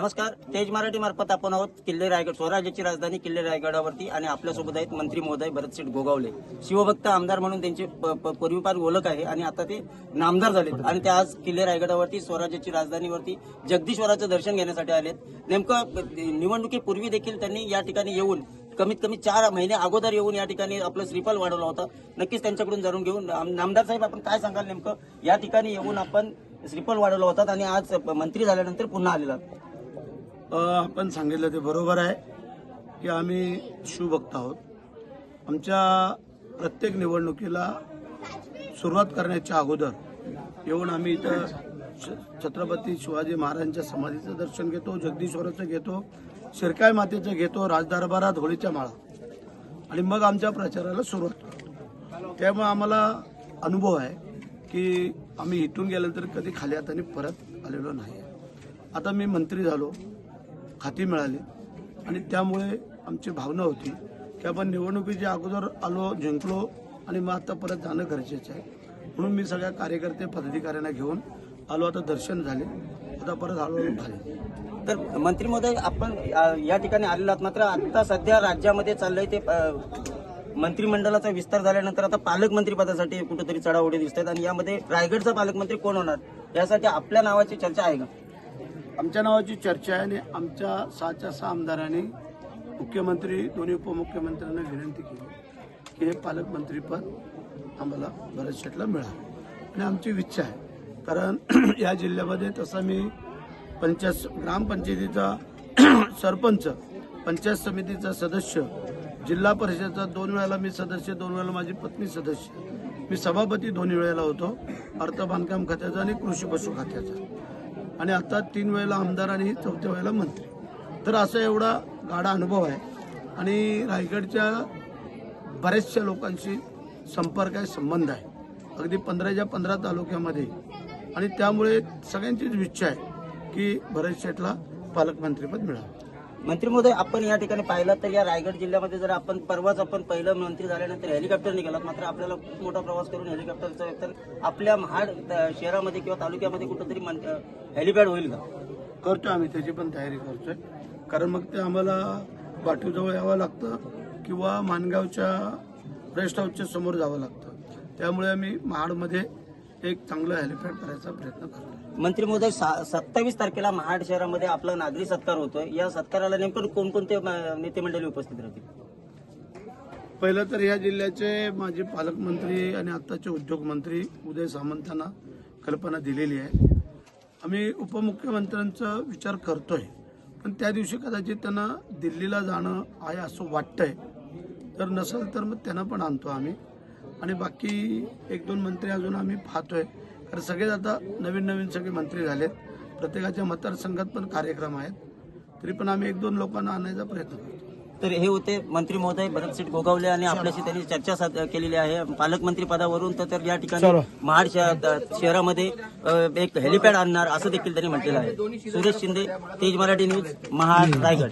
नमस्कार. तेज मराठी मार्फत आपण आहोत किल्ले रायगड स्वराज्याची राजधानी किल्ले रायगडावरती आणि आपल्यासोबत आहेत मंत्री महोदय भरतशेठ गोगावले. शिवभक्त आमदार म्हणून त्यांची प- पूर्वीपार ओळख आहे आणि आता ते नामदार झालेत आणि ते आज किल्ले रायगडावरती स्वराज्याची राजधानीवरती जगदीश्वराचं दर्शन घेण्यासाठी आलेत. नेमकं निवडणुकीपूर्वी देखील त्यांनी या ठिकाणी येऊन कमीत कमी चार महिने अगोदर येऊन या ठिकाणी आपलं श्रीफल वाढवलं होता. नक्कीच त्यांच्याकडून जाणून घेऊन नामदार साहेब आपण काय सांगाल नेमकं? या ठिकाणी येऊन आपण श्रीफल वाढवलं होतात आणि आज मंत्री झाल्यानंतर पुन्हा आलेला आपण सांगितलं ते बरोबर आहे की आम्ही शिवभक्त आहोत. आमच्या प्रत्येक निवडणुकीला सुरुवात करण्याच्या अगोदर येऊन आम्ही इथं छ- छत्रपती शिवाजी महाराजांच्या समाधीचं दर्शन घेतो जगदीश्वराचं घेतो शिरकाय मातेचं घेतो राजदरबारात होळीच्या माळा. आणि मग आमच्या प्रचाराला सुरुवात करतो. त्यामुळे आम्हाला अनुभव आहे की आम्ही इथून गेल्यानंतर कधी खाली हाताने परत आलेलो नाही. आता मी मंत्री झालो. खाती मिळाली. आणि त्यामुळे आमची भावना होती की आपण निवडणुकीच्या अगोदर आलो जिंकलो आणि मग आता परत जाणं गरजेचं आहे. म्हणून मी सगळ्या कार्यकर्ते पदाधिकाऱ्यांना घेऊन आलो. आता दर्शन झाले. आता परत हळूहळू झाले. तर मंत्री महोदय आपण या ठिकाणी आलेलो आहात. मात्र आता सध्या राज्यामध्ये चाललंय ते मंत्रिमंडळाचा विस्तार झाल्यानंतर आता पालकमंत्री पदासाठी कुठेतरी चढाओढी दिसत आहेत. आणि यामध्ये रायगडचा पालकमंत्री कोण होणार? यासाठी आपल्या नावाची चर्चा आहे का? आमच्या नावाची चर्चा आहे आणि आमच्या सहाच्या सहा आमदारांनी मुख्यमंत्री दोन्ही उपमुख्यमंत्र्यांना विनंती केली की हे पालकमंत्रीपद आम्हाला भरत शेटला मिळावं. आणि आमची इच्छा आहे. कारण या जिल्ह्यामध्ये तसा मी पंचायत ग्रामपंचायतीचा सरपंच पंचायत समितीचा सदस्य जिल्हा परिषदेचा दोन वेळेला मी सदस्य दोन वेळेला माझी पत्नी सदस्य मी सभापती दोन्ही वेळेला होतो अर्थ बांधकाम खात्याचा आणि कृषी पशु खात्याचा. आणि आता तीन वेळेला आमदार आणि चौथ्या वेळेला मंत्री. तर असा एवढा गाडा अनुभव आहे. आणि रायगडच्या बऱ्याचशा लोकांशी संपर्क आहे संबंध आहे. अगदी पंधराच्या पंधरा तालुक्यामध्ये. आणि त्यामुळे सगळ्यांचीच इच्छा आहे की भरत शेठला पालकमंत्रीपद मिळावं. मंत्री महोदय आपण या ठिकाणी पाहिलं तर या रायगड जिल्ह्यामध्ये जर आपण परवाच आपण पहिलं मंत्री झाल्यानंतर हेलिकॉप्टर निघालात मात्र आपल्याला खूप मोठा प्रवास करून हेलिकॉप्टरचा तर आपल्या महाड शहरामध्ये किंवा तालुक्यामध्ये कुठंतरी हेलिपॅड होईल का? करतो आम्ही त्याची पण तयारी करतोय. कारण मग ते आम्हाला बाटूजवळ यावं लागतं किंवा मानगावच्या रेस्ट हाऊसच्या समोर जावं लागतं. त्यामुळे आम्ही महाडमध्ये एक चांगलं हेलिपॅड करायचा प्रयत्न करतो मंत्री महोदय सत्तावीस तारखेला महाड शहरामध्ये आपला नागरी सत्कार होतोय. या सत्काराला नेमकं कोणकोणते नेते मंडळी उपस्थित राहतील? पहिलं तर या जिल्ह्याचे माजी पालकमंत्री आणि आत्ताचे उद्योगमंत्री उदय सामंतांना कल्पना दिलेली आहे. आम्ही उपमुख्यमंत्र्यांचा विचार करतोय पण त्या दिवशी कदाचित त्यांना दिल्लीला जाणं आहे असं वाटतंय. तर नसेल तर मग त्यांना पण आणतो आम्ही. आणि बाकी एक दोन मंत्री अजून आम्ही पाहतोय. कारण सगळेच आता नवीन नवीन सगळे मंत्री झालेत. प्रत्येकाच्या मतदारसंघात पण कार्यक्रम आहेत. तरी पण आम्ही एक दोन लोकांना आणायचा प्रयत्न करतो. तर हे होते मंत्री महोदय भरतसिंग गोगावले आणि आपल्याशी त्यांनी चर्चा साध- केलेली आहे. पालकमंत्री पदावरून तर- तर या ठिकाणी महाड शहर- शहरामध्ये एक हेलिपॅड आणणार असं देखील त्यांनी म्हटलेलं आहे. सुरेश शिंदे तेज मराठी न्यूज महाड रायगड.